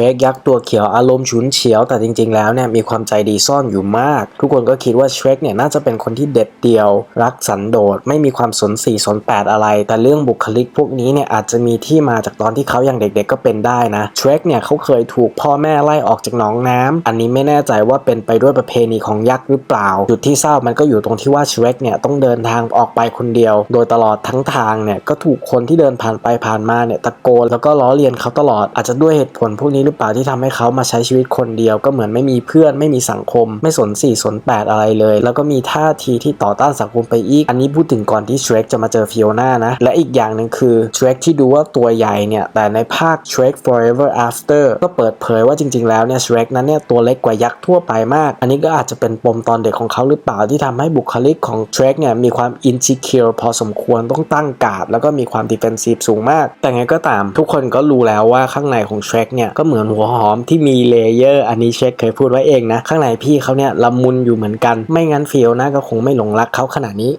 รกยักษ์ตัวเขียวอารมณ์ฉุนเฉียว แต่จริง ๆ แล้วเนี่ยมีความใจดีซ่อนอยู่มาก ทุกคนก็คิดว่าเชรกเนี่ยน่าจะเป็นคนที่เด็ดเดี่ยว รักสันโดษไม่มีความสนสี่สนแปดอะไร แต่เรื่องบุคลิกพวกนี้เนี่ยอาจจะมีที่มาจากตอนที่เขายังเด็กๆก็เป็นได้นะเชรกเนี่ยเขาเคยถูกพ่อแม่ไล่ออกจากหนองน้ำอันนี้ไม่แน่ใจว่าเป็นไปด้วยประเพณีของยักษ์หรือเปล่า จุดที่เศร้ามันก็อยู่ตรงที่ว่าเชรกเนี่ยต้องเดินทางออกไปคนเดียว โดยตลอดทั้งทางเนี่ยก็ถูกคนที่เดินผ่านไปผ่านมาเนี่ยตะโกนแล้วก็ล้อเลียนเขาตลอดอาจจะด้วยเหตุผลพวกนี้หรือเปล่าที่ทำให้เขามาใช้ชีวิตคนเดียว ก็เหมือนไม่มีเพื่อนไม่มีสังคม ไม่สนสี่สนแปดอะไรเลย แล้วก็มีท่าทีที่ต่อต้านสังคมไปอีก อันนี้พูดถึงก่อนที่เชรกจะมาเจอฟิโอนานะ และอีกอย่างหนึ่งคือเชรกที่ดูว่าตัวใหญ่เนี่ย แต่ในภาค Shrek Forever After ก็เปิดเผยว่าจริง ๆ แล้วเนี่ยเชรกนั้นเนี่ยตัวเล็กกว่ายักษ์ทั่วไปมาก อันนี้ก็อาจจะเป็นปมตอนเด็กของเขาหรือเปล่าที่ทำให้บุคลิกของเชรกเนี่ยมีความ insecure พอสมควรต้องตั้งการ์ดแล้วก็มีความ defensive สูงมาก แต่ไงก็ตามทุกคนก็รู้แล้วว่าข้างในของเชรกเนี่ยก็เหมือนหัวหอมที่มีเลเยอร์ อันนี้เช็กเคยพูดไว้เองนะ ข้างในพี่เขาเนี่ยละมุนอยู่เหมือนกัน ไม่งั้นฟิลนะก็คงไม่หลงรักเขาขนาดนี้